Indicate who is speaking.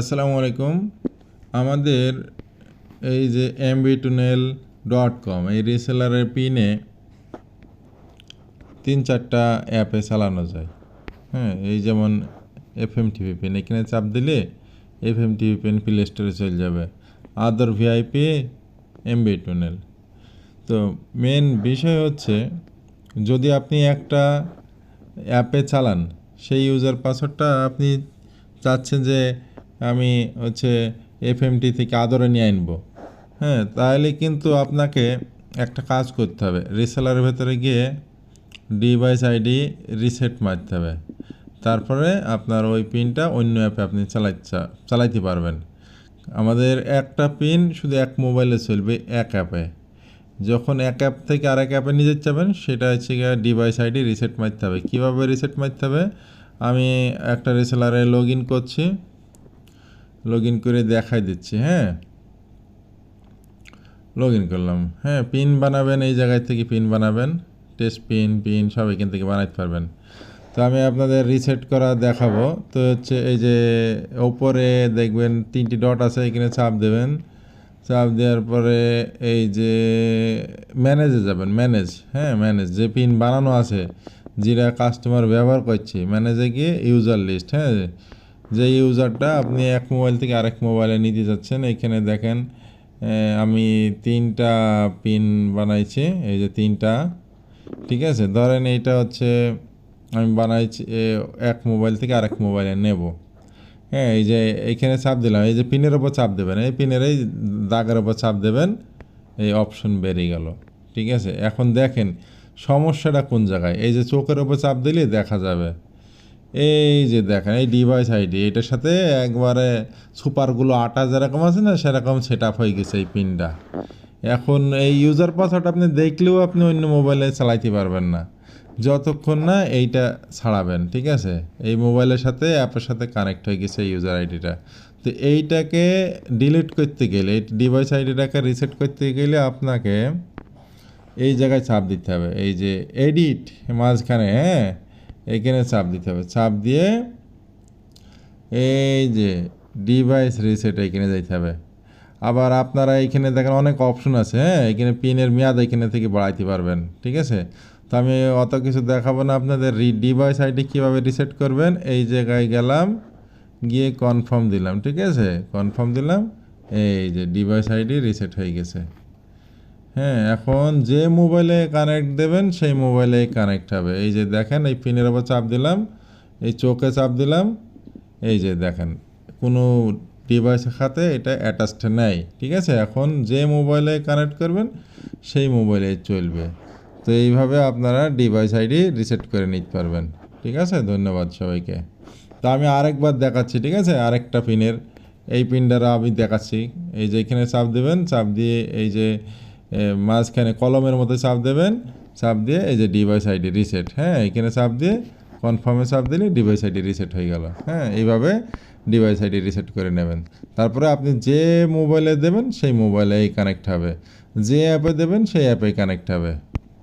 Speaker 1: আসসালামু আলাইকুম। আমাদের এই যে এমবি টুনেল ডট কম এই রিসেলারের পিনে তিন চারটা অ্যাপে চালানো যায়। হ্যাঁ এই যেমন এফ এম টিভি পেন এখানে চাপ দিলে F M TV pen play স্টোরে চলে যাবে। আদার ভিআইপি এমবি টুনেল তো মেন বিষয় হচ্ছে, যদি আপনি একটা অ্যাপে চালান, সেই ইউজার পাসওয়ার্ডটা আপনি চাচ্ছেন যে আমি হচ্ছে এফএমটি থেকে আদরে নিয়ে আনব। হ্যাঁ তাহলে কিন্তু আপনাকে একটা কাজ করতে হবে। রিসেলারের ভেতরে গিয়ে ডিভাইস আইডি রিসেট মারতে হবে। তারপরে আপনার ওই পিনটা অন্য অ্যাপে আপনি চালাইতে চালাইতে পারবেন। আমাদের একটা পিন শুধু এক মোবাইলে চলবে, এক অ্যাপে যখন এক অ্যাপ থেকে আরেক অ্যাপে নিয়ে যেতে যাবেন, সেটা হচ্ছে গিয়ে ডিভাইস আইডি রিসেট মারতে হবে। কীভাবে রিসেট মারতে হবে? আমি একটা রিসেলারে লগ ইন করছি। লগ ইন করে দেখাই দিচ্ছি হ্যাঁ? লগ করলাম হ্যাঁ পিন বানাবেন, এই জায়গায় থেকে পিন বানাবেন টেস্ট পিন পিন সব এখান থেকে বানাইতে পারবেন। তো আমি আপনাদের রিসেট করা দেখাবো, তো হচ্ছে এই যে ওপরে দেখবেন তিনটি ডট আছে, এখানে চাপ দেবেন। চাপ দেওয়ার পরে এই যে ম্যানেজে যাবেন ম্যানেজ হ্যাঁ ম্যানেজ যে পিন বানানো আছে, যেটা কাস্টমার ব্যবহার করছে ম্যানেজে গিয়ে ইউজার লিস্ট হ্যাঁ? যে ইউজারটা আপনি এক মোবাইল থেকে আরেক মোবাইলে নিতে যাচ্ছেন, এখানে দেখেন আমি তিনটা পিন বানাইছি, এই যে তিনটা, ঠিক আছে? ধরেন এইটা হচ্ছে, আমি বানাইছি এক মোবাইল থেকে আরেক মোবাইলে নেব। হ্যাঁ এই যে এইখানে চাপ দিলাম, এই যে পিনের ওপর চাপ দেবেন, এই পিনের এই দাগের ওপর চাপ দেবেন, এই অপশন বেরিয়ে গেল, ঠিক আছে? এখন দেখেন, সমস্যাটা কোন জায়গায়? এই যে চোখের ওপর চাপ দিলে দেখা যাবে। এই যে দেখেন, এই ডিভাইস আইডি এটার সাথে একবারে সুপারগুলো আটা যেরকম আছে না, সেরকম সেট আপ হয়ে গেছে এই পিনটা। এখন এই ইউজার পাসওয়ার্ড আপনি দেখলেও আপনি অন্য মোবাইলে চালাইতে পারবেন না। যতক্ষণ না এইটা ছাড়াবেন, ঠিক আছে? এই মোবাইলের সাথে অ্যাপের সাথে কানেক্ট হয়ে গেছে ইউজার আইডিটা তো এইটাকে ডিলিট করতে গেলে, এই ডিভাইস আইডিটাকে রিসেট করতে গেলে আপনাকে এই জায়গায় চাপ দিতে হবে। এই যে এডিট মাঝখানে হ্যাঁ? এইখানে চাপ দিতে হবে। চাপ দিয়ে এই যে ডিভাইস রিসেট এইখানে যাইতে হবে। আবার আপনারা এইখানে দেখেন অনেক অপশন আছে হ্যাঁ? এখানে পিনের মেয়াদ এখানে থেকে বাড়াইতে পারবেন, ঠিক আছে? তো আমি অত কিছু দেখাবো না আপনাদের। ডিভাইস আইডি কীভাবে রিসেট করবেন? এই জায়গায় গেলাম, গিয়ে কনফার্ম দিলাম, ঠিক আছে? কনফার্ম দিলাম, এই যে ডিভাইস আইডি রিসেট হয়ে গেছে। হ্যাঁ এখন যে মোবাইলে কানেক্ট দেবেন, সেই মোবাইলে কানেক্ট হবে। এই যে দেখেন, এই পিনের ওপর চাপ দিলাম, এই চোখে চাপ দিলাম, এই যে দেখেন, কোনো ডিভাইসের খাতে এটা অ্যাটাচড নেই, ঠিক আছে? এখন যে মোবাইলে কানেক্ট করবেন, সেই মোবাইলে চলবে। তো এইভাবে আপনারা ডিভাইস আইডি রিসেট করে নিতে পারবেন, ঠিক আছে? ধন্যবাদ সবাইকে। তা আমি আরেকবার দেখাচ্ছি, ঠিক আছে? আরেকটা পিনের, এই পিনটারা আমি দেখাচ্ছি। এই যে এখানে চাপ দেবেন, চাপ দিয়ে এই যে মাঝখানে কলমের মতো চাপ দেবেন, চাপ দিয়ে এই যে ডিভাইস আইডি রিসেট হ্যাঁ এখানে চাপ দিয়ে কনফার্মে চাপ দিলে ডিভাইস আইডি রিসেট হয়ে গেল হ্যাঁ এইভাবে ডিভাইস আইডি রিসেট করে নেবেন। তারপরে আপনি যে মোবাইলে দেবেন, সেই মোবাইলেই কানেক্ট হবে, যে অ্যাপে দেবেন, সেই অ্যাপেই কানেক্ট হবে।